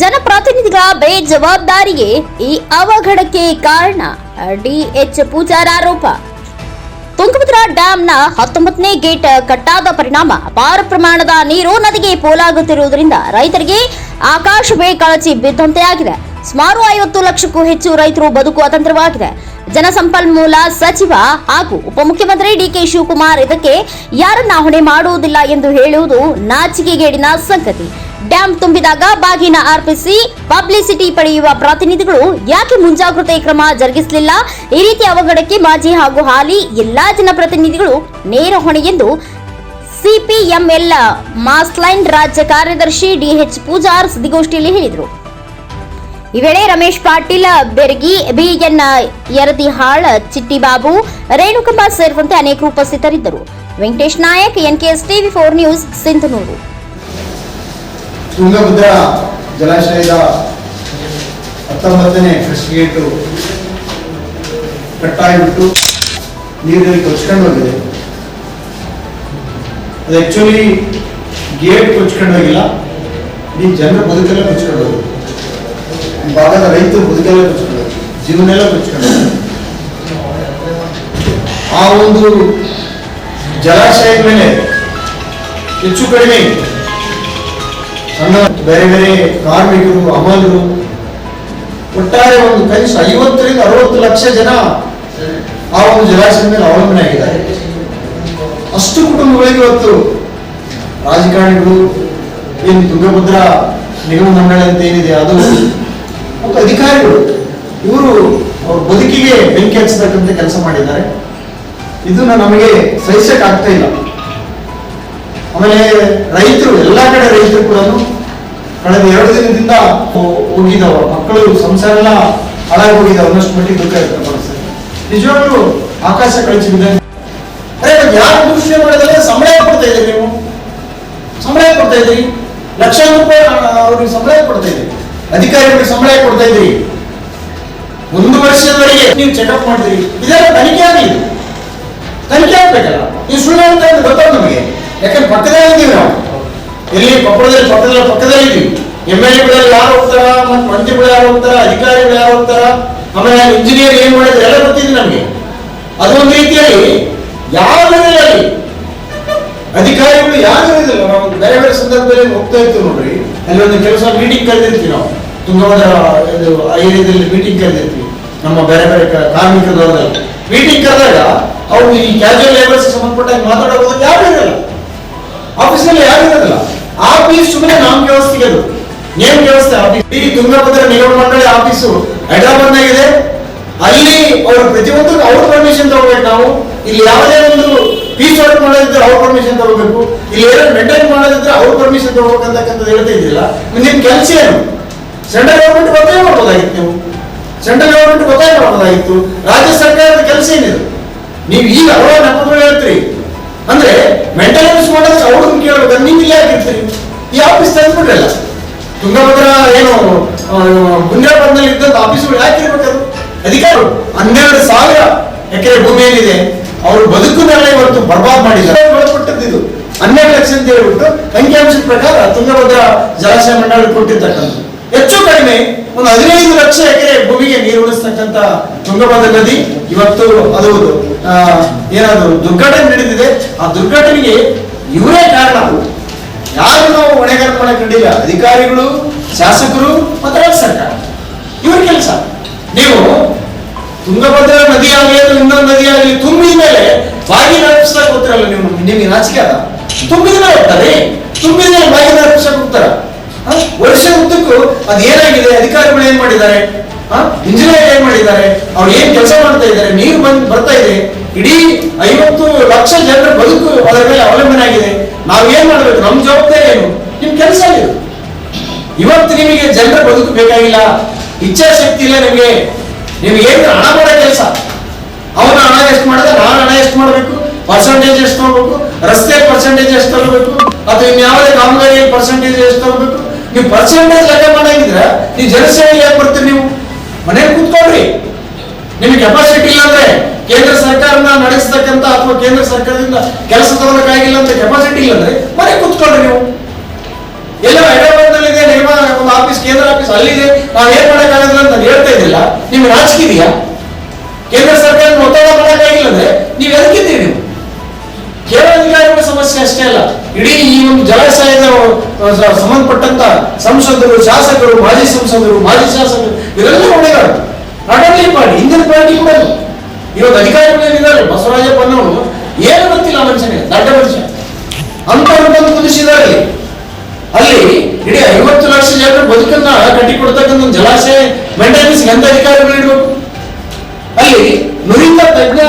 ಜನಪ್ರತಿನಿಧಿಗಳ ಬೇಜವಾಬ್ದಾರಿಗೆ ಈ ಅವಘಡಕ್ಕೆ ಕಾರಣ? ಡಿಎಚ್ ಪೂಜಾರ ಆರೋಪ ತುಂಗಭದ್ರಾ ಡ್ಯಾಂನ ಹತ್ತೊಂಬತ್ತನೇ ಗೇಟ್ ಕಟ್ಟಾದ ಪರಿಣಾಮ ಅಪಾರ ಪ್ರಮಾಣದ ನೀರು ನದಿಗೆ ಪೋಲಾಗುತ್ತಿರುವುದರಿಂದ ರೈತರಿಗೆ ಆಕಾಶವೇ ಕಳಚಿ ಬಿದ್ದಂತೆ ಆಗಿದೆ ಸುಮಾರು ಐವತ್ತು ಲಕ್ಷಕ್ಕೂ ಹೆಚ್ಚು ರೈತರು ಬದುಕು ಅತಂತ್ರವಾಗಿದೆ ಜನಸಂಪನ್ಮೂಲ ಸಚಿವ ಹಾಗೂ ಉಪಮುಖ್ಯಮಂತ್ರಿ ಡಿಕೆ ಶಿವಕುಮಾರ್ ಇದಕ್ಕೆ ಯಾರನ್ನ ಹೊಣೆ ಮಾಡುವುದಿಲ್ಲ ಎಂದು ಹೇಳುವುದು ನಾಚಿಕೆಗೇಡಿನ ಸಂಗತಿ. ಡ್ಯಾಂ ತುಂಬಿದಾಗ ಬಾಗಿನ ಅರ್ಪಿಸಿ ಪಬ್ಲಿಸಿಟಿ ಪಡೆಯುವ ಪ್ರತಿನಿಧಿಗಳು ಯಾಕೆ ಮುಂಜಾಗ್ರತೆ ಕ್ರಮ ಜರುಗಿಸಲಿಲ್ಲ? ಈ ರೀತಿ ಅವಘಡಕ್ಕೆ ಮಾಜಿ ಹಾಗೂ ಹಾಲಿ ಎಲ್ಲಾ ಜನಪ್ರತಿನಿಧಿಗಳು ನೇರ ಹೊಣೆ ಎಂದು ಸಿಪಿಎಂಎಲ್ ಮಾಸ್ಲೈನ್ ರಾಜ್ಯ ಕಾರ್ಯದರ್ಶಿ ಡಿಎಚ್ ಪೂಜಾರ್ ಸುದ್ದಿಗೋಷ್ಠಿಯಲ್ಲಿ ಹೇಳಿದರು. ಈ ವೇಳೆ ರಮೇಶ್ ಪಾಟೀಲ್, ಬೆರಗಿ, ಬಿಎನ್ ಯರದಿಹಾಳ್, ಚಿಟ್ಟಿಬಾಬು ರೇಣುಕಂಬ ಸೇರಿದಂತೆ ಅನೇಕರು ಉಪಸ್ಥಿತರಿದ್ದರು. Venkatesh Nayak, NKS TV four news, Sindhanur. Tungabhadra ಜಲಾಶಯದ ಹತ್ತೊಂಬತ್ತನೇ ಫಸ್ಟ್ ಗೇಟು ಕಟ್ಟಾಗಿಬಿಟ್ಟು ನೀರಲ್ಲಿ ಕೊಚ್ಕೊಂಡು ಹೋಗಿದೆ. ಅದು ಆ್ಯಕ್ಚುಲಿ ಗೇಟ್ ಕೊಚ್ಕೊಂಡು ಹೋಗಿಲ್ಲ. ಇಡೀ ಜನರ ಬದುಕೆಲ್ಲ ಕೊಚ್ಕೊಂಡು ಹೋಗಿದೆ ಈ ಭಾಗದ ರೈತರು ಬದುಕೆಲ್ಲ ಕೊಚ್ಕೊಂಡು ಹೋಗಿದೆ ಜೀವನೆಲ್ಲ ಕೊಚ್ಕೊಂಡು ಆ ಒಂದು ಜಲಾಶಯದ ಮೇಲೆ ಹೆಚ್ಚು ಕಡಿಮೆ ಸಣ್ಣ, ಬೇರೆ ಬೇರೆ ಕಾರ್ಮಿಕರು, ಅಮಲರು, ಒಟ್ಟಾರೆ ಒಂದು ಕನಿಷ್ಠ ಐವತ್ತರಿಂದ ಅರವತ್ತು ಲಕ್ಷ ಜನ ಆ ಒಂದು ಜಲಾಶಯದ ಮೇಲೆ ಅವಲಂಬನೆ ಆಗಿದ್ದಾರೆ. ಅಷ್ಟು ಕುಟುಂಬಗಳಿಗೆ ಇವತ್ತು ರಾಜಕಾರಣಿಗಳು ಏನು ತುಂಗಭದ್ರಾ ನಿಗಮ ಮಂಡಳಿ ಅಂತ ಏನಿದೆ, ಅದು ಮತ್ತು ಅಧಿಕಾರಿಗಳು, ಇವರು ಅವ್ರ ಬದುಕಿಗೆ ಬೆಂಕಿ ಹಚ್ಚತಕ್ಕಂಥ ಕೆಲಸ ಮಾಡಿದ್ದಾರೆ. ಇದನ್ನ ನಮಗೆ ಸಹಿಸಕ್ಕೆ ಆಗ್ತಾ ಇಲ್ಲ. ಆಮೇಲೆ ರೈತರು, ಎಲ್ಲ ಕಡೆ ರೈತರು ಕೂಡ ಕಳೆದ ಎರಡು ದಿನದಿಂದ ಹೋಗಿದ್ದಾವ ಮಕ್ಕಳು, ಸಂಸಾರ ಎಲ್ಲ ಹಾಳಾಗಿ ಹೋಗಿದಾವ ಅನ್ನಷ್ಟು ಮಟ್ಟಿಗೆ ದುಃಖ ವ್ಯಕ್ತಪಡಿಸ್ತಾರೆ. ನಿಜವಾಗ್ಲೂ ಆಕಾಶ ಕಳಿಸಿದೆ ಯಾರು ದೃಷ್ಟಿ ಮಾಡಿದ್ರೆ ಸಂಬಳ ಕೊಡ್ತಾ ಇದ್ದೀರಿ ನೀವು? ಸಂಬಳ ಕೊಡ್ತಾ ಇದ್ರಿ ಲಕ್ಷ ರೂಪಾಯಿ ಅವ್ರಿಗೆ ಸಂಬಳ ಕೊಡ್ತಾ ಇದ್ದೀರಿ? ಅಧಿಕಾರಿಗಳಿಗೆ ಸಂಬಳ ಕೊಡ್ತಾ ಇದ್ದೀರಿ? ಒಂದು ವರ್ಷದವರೆಗೆ ನೀವು ಚೆಕಪ್ ಮಾಡಿದ್ರಿ ಇದೆಲ್ಲ ತನಿಖೆ ಆಗಿ ತನಿಖೆ ಆಗ್ಬೇಕಲ್ಲ. ನೀವು ಸುಳ್ಳು ಅಂತ ಗೊತ್ತಾಗ ನಮಗೆ. ಯಾಕಂದ್ರೆ ಪಕ್ಕದಲ್ಲಿ ಇದ್ದೀವಿ ನಾವು. ಇಲ್ಲಿ ಕೊಪ್ಪಳದಲ್ಲಿ ಪಕ್ಕದಲ್ಲಿ ಪಕ್ಕದಲ್ಲಿ ಇದ್ದೀವಿ. ಎಂ ಎಲ್ ಎಗಳು ಯಾರು ಹೋಗ್ತಾರ? ಮತ್ತು ಮಂತ್ರಿಗಳು ಯಾರು ಹೋಗ್ತಾರ? ಅಧಿಕಾರಿಗಳು ಯಾರು ಹೋಗ್ತಾರ? ಆಮೇಲೆ ಇಂಜಿನಿಯರ್ ಏನ್ ಮಾಡಿದ್ರೆ? ಎಲ್ಲ ಗೊತ್ತಿದೆ ನಮಗೆ. ಅದೊಂದು ರೀತಿಯಲ್ಲಿ ಯಾವ ಅಲ್ಲಿ ಅಧಿಕಾರಿಗಳು ಯಾರು ಇರೋದಿಲ್ಲ ನಾವು ಬೇರೆ ಬೇರೆ ಸಂದರ್ಭದಲ್ಲಿ ಹೋಗ್ತಾ ಇರ್ತೀವಿ ನೋಡ್ರಿ. ಅಲ್ಲಿ ಒಂದು ಕೆಲಸ ಮೀಟಿಂಗ್ ಕರೆದಿರ್ತೀವಿ ನಾವು. ತುಂಗಭದ್ರ ಏರಿಯಾದಲ್ಲಿ ಮೀಟಿಂಗ್ ಕರೆದಿರ್ತೀವಿ ನಮ್ಮ ಬೇರೆ ಬೇರೆ ಕ- ಕಾರ್ಮಿಕರ ಮೀಟಿಂಗ್ ಕರೆದಾಗ ಅವ್ರು ಈ ಕ್ಯಾಜುವಲ್ ಲೇಬರ್ಸ್ ಸಂಬಂಧಪಟ್ಟ ಮಾತಾಡೋದು ಯಾರು ಇರಲ್ಲ ಆಫೀಸ್ನಲ್ಲಿ ಯಾರು ಇರೋದಿಲ್ಲ. ಆಫೀಸ್ ಸುಮ್ಮನೆ ನಮ್ ವ್ಯವಸ್ಥೆಗೆ ಅದು ಏನ್ ವ್ಯವಸ್ಥೆ? ಆಫೀಸ್ ಈ ತುಂಗಭದ್ರ ನಿಗಮ ಮಂಡಳಿ ಆಫೀಸು ಹೈದರಾಬಾದ್ ಇದೆ. ಅಲ್ಲಿ ಅವರು ಪ್ರತಿಯೊಂದು ಅವ್ರ ಪರ್ಮಿಷನ್ ತಗೋಬೇಕು ನಾವು. ಇಲ್ಲಿ ಯಾವುದೇ ಒಂದು ಪೀಸ್ ವರ್ಕ್ ಮಾಡೋದಿದ್ರೆ ಅವ್ರ ಪರ್ಮಿಷನ್ ತಗೋಬೇಕು. ಇಲ್ಲಿ ಏನೋ ಮೇಂಟೈನ್ ಮಾಡೋದಿದ್ರೆ ಅವ್ರ ಪರ್ಮಿಷನ್ ತಗೋಬೇಕಂತಕ್ಕಂಥದ್ದು ಹೇಳ್ತಾ ಇದ್ದಿಲ್ಲ. ನಿಮ್ ಕೆಲಸ ಏನು? ಸೆಂಟ್ರಲ್ ಗೌರ್ಮೆಂಟ್ ಗೊತ್ತೇ ಮಾಡ್ಬೋದಾಗಿತ್ತು ನೀವು. ಸೆಂಟ್ರಲ್ ಗೌರ್ಮೆಂಟ್ ಗೊತ್ತೇ ಮಾಡ್ಬೋದಾಗಿತ್ತು. ರಾಜ್ಯ ಸರ್ಕಾರದ ಕೆಲಸ ಏನಿದೆ? ನೀವು ಈಗ ನೆಪಗಳು ಹೇಳ್ತೀರಿ. ಅಂದ್ರೆ ಮೇಂಟೆನೆನ್ಸ್ ಮಾಡೋದಕ್ಕೆ ಅವ್ರನ್ನ ಕೇಳಬೇಕು ನೀವು ಇಲ್ಲಿ ಆಗಿರ್ತೀರಿ. ಈ ಆಫೀಸ್ ತಂದ್ಬಿಡ್ರಲ್ಲ ತುಂಗಭದ್ರ ಏನು ಗುಂಡ್ರಾಬಾದ್ನಲ್ಲಿ ಇದ್ದಂತ ಆಫೀಸ್ಗಳು ಯಾಕೆ ಇರ್ಬೇಕದು ಅಧಿಕಾರಿಗಳು, ಹನ್ನೆರಡು ಸಾವಿರ ಎಕರೆ ಭೂಮಿ ಏನಿದೆ, ಅವರು ಬದುಕನ್ನೆಲ್ಲ ಇವತ್ತು ಬರ್ಬಾದ್ ಮಾಡಿದ್ದಾರೆ. ಇದು. ಹನ್ನೆರಡು ಲಕ್ಷ ಅಂತ ಹೇಳ್ಬಿಟ್ಟು ಅಂಕಿಅಂಶದ ಪ್ರಕಾರ ತುಂಗಭದ್ರ ಜಲಾಶಯ ಮಂಡಳಿ ಕೊಟ್ಟಿರ್ತಕ್ಕಂಥ ಹೆಚ್ಚು ಕಡಿಮೆ ಒಂದು ಹದಿನೈದು ಲಕ್ಷ ಎಕರೆ ಭೂಮಿಗೆ ನೀರು ಉಳಿಸ್ತಕ್ಕಂಥ ತುಂಗಭದ್ರ ನದಿ ಇವತ್ತು ಅದು ಏನಾದ್ರು ದುರ್ಘಟನೆ ನಡೆದಿದೆ, ಆ ದುರ್ಘಟನೆಗೆ ಇವರೇ ಕಾರಣ ಯಾರು ನಾವು ಹೊಣೆಗಾರ ಕಂಡಿಲ್ಲ. ಅಧಿಕಾರಿಗಳು, ಶಾಸಕರು, ಮತ್ತು ರಾಜ್ಯ ಸರ್ಕಾರ. ಇವ್ರ ಕೆಲಸ. ನೀವು ತುಂಗಭದ್ರಾ ನದಿ ಆಗಲಿ ಅಥವಾ ಇನ್ನೊಂದು ನದಿ ಆಗಲಿ, ತುಂಬಿದ ಮೇಲೆ ಬಾಗಿ ನರಪಿಸ್ದಾಗ ಹೋಗ್ತಿರಲ್ಲ ನೀವು? ನಿಮಗೆ ನಾಚಿಕೆ ಅದ? ತುಂಬಿದ ಮೇಲೆ ಹೋಗ್ತಾರೆ. ತುಂಬಿದ ಮೇಲೆ ಬಾಗಿ ನರಪಿಸಕ್ ಹೋಗ್ತಾರ. ವರ್ಷ ಉದ್ದಕ್ಕೂ ಅದು ಏನಾಗಿದೆ ಅಧಿಕಾರಿಗಳು ಏನ್ ಮಾಡಿದ್ದಾರೆ? ಇಂಜಿನಿಯರ್ ಏನ್ ಮಾಡಿದ್ದಾರೆ? ಅವ್ರು ಏನ್ ಕೆಲಸ ಮಾಡ್ತಾ ಇದ್ದಾರೆ? ನೀರು ಬಂದು ಬರ್ತಾ ಇದೆ? ಇಡೀ ಐವತ್ತು ಲಕ್ಷ ಜನರ ಬದುಕು ಅದರ ಮೇಲೆ ಅವಲಂಬನೆ ಆಗಿದೆ. ನಾವು ಏನ್ ಮಾಡ್ಬೇಕು? ನಮ್ ಜವಾಬ್ದಾರಿ ಏನು? ನಿಮ್ ಕೆಲಸ ಇದು. ಇವತ್ತು ನಿಮಗೆ ಜನರ ಬದುಕು ಬೇಕಾಗಿಲ್ಲ. ಇಚ್ಛಾಶಕ್ತಿ ಇಲ್ಲ ನಿಮಗೆ. ನಿಮ್ಗೆ ಏನು ಹಣ ಮಾಡೋ ಕೆಲಸ? ಅವನ ಹಣ ಎಷ್ಟು ಮಾಡಿದ ನಾನು ಹಣ ಎಷ್ಟು ಮಾಡಬೇಕು? ಪರ್ಸೆಂಟೇಜ್ ಎಷ್ಟು ತಗೋಬೇಕು? ರಸ್ತೆ ಪರ್ಸೆಂಟೇಜ್ ಎಷ್ಟು ತಗೋಬೇಕು? ಅಥವಾ ಇನ್ಯಾವುದೇ ಕಾಮಗಾರಿ ಪರ್ಸೆಂಟೇಜ್ ಎಷ್ಟು ತಗೋಬೇಕು? ನೀವು ಪರ್ಸೆಂಟೇಜ್ ಲೆಕ್ಕ ಮಾಡಂಗಿದ್ರೆ ನೀವು ಜನಸೇವೆ ಯಾಕೆ ಬರ್ತೀರಿ ನೀವು? ಮನೇಲಿ ಕೂತ್ಕೊಳ್ರಿ. ನಿಮಗೆ ಕೆಪಾಸಿಟಿ ಇಲ್ಲ ಅಂದ್ರೆ ಕೇಂದ್ರ ಸರ್ಕಾರನ ನಡೆಸತಕ್ಕಂತ ಅಥವಾ ಕೇಂದ್ರ ಸರ್ಕಾರದಿಂದ ಕೆಲಸ ತಗೊಳಕ್ಕಾಗಿಲ್ಲ ಅಂತ ಕೆಪಾಸಿಟಿ ಇಲ್ಲ ಅಂದ್ರೆ ಮನೆ ಕೂತ್ಕೊಳ್ರಿ ನೀವು. ಎಲ್ಲ ಹೈದರಾಬಾದ್ನಲ್ಲಿದೆ, ನಿಮ್ಮ ಒಂದು ಆಫೀಸ್ ಕೇಂದ್ರ ಆಫೀಸ್ ಅಲ್ಲಿದೆ. ನಾವು ಏನ್ ಮಾಡಕ್ಕಾಗಲ್ಲ ಅಂತ ಹೇಳ್ತಾ ಇದ್ದಿಲ್ಲ. ನಿಮ್ಗೆ ರಾಜಕೀಯ ಕೇಂದ್ರ ಸರ್ಕಾರ ಒತ್ತಡ ಮಾಡಕ್ಕಾಗಿಲ್ಲ ಅಂದ್ರೆ ನೀವು ಎದಕ್ಕಿದ್ದೀರಿ ನೀವು? ಕೇವಲ ಸಮಸ್ಯೆ ಅಷ್ಟೇ ಅಲ್ಲ. ಇಡೀ ಈ ಒಂದು ಜಲಾಶಯದ ಸಂಬಂಧಪಟ್ಟಂತ ಸಂಸದರು, ಶಾಸಕರು, ಮಾಜಿ ಸಂಸದರು, ಮಾಜಿ ಶಾಸಕರು ಇವರೆಲ್ಲ ಹೊಣೆಗಾರರು ನಾಟ್ ಓನ್ಲಿ ಪಾರ್ಟಿ ಪಾರ್ಟಿ ಕೂಡ ಅದು. ಇವತ್ತು ಬಸವರಾಜಪ್ಪ ಬಸವರಾಜಪ್ಪನವರು ಏನು ಗೊತ್ತಿಲ್ಲ ಮನುಷ್ಯನಿಗೆ, ದೊಡ್ಡ ಮನುಷ್ಯ. ಅಂತ ಬಂದು ಕುದಿಸಿದ್ದಾರೆ ಅಲ್ಲಿ. ಇಡೀ ಐವತ್ತು ಲಕ್ಷ ಜನರ ಬದುಕನ್ನ ಕಟ್ಟಿಕೊಡ್ತಕ್ಕಂಥ ಜಲಾಶಯ ಮೇಂಟೆನೆನ್ಸ್ ಎಂತ ಅಧಿಕಾರಿಗಳು ಇಡಬೇಕು. ಅಲ್ಲಿ ನುರಿತ ತಜ್ಞ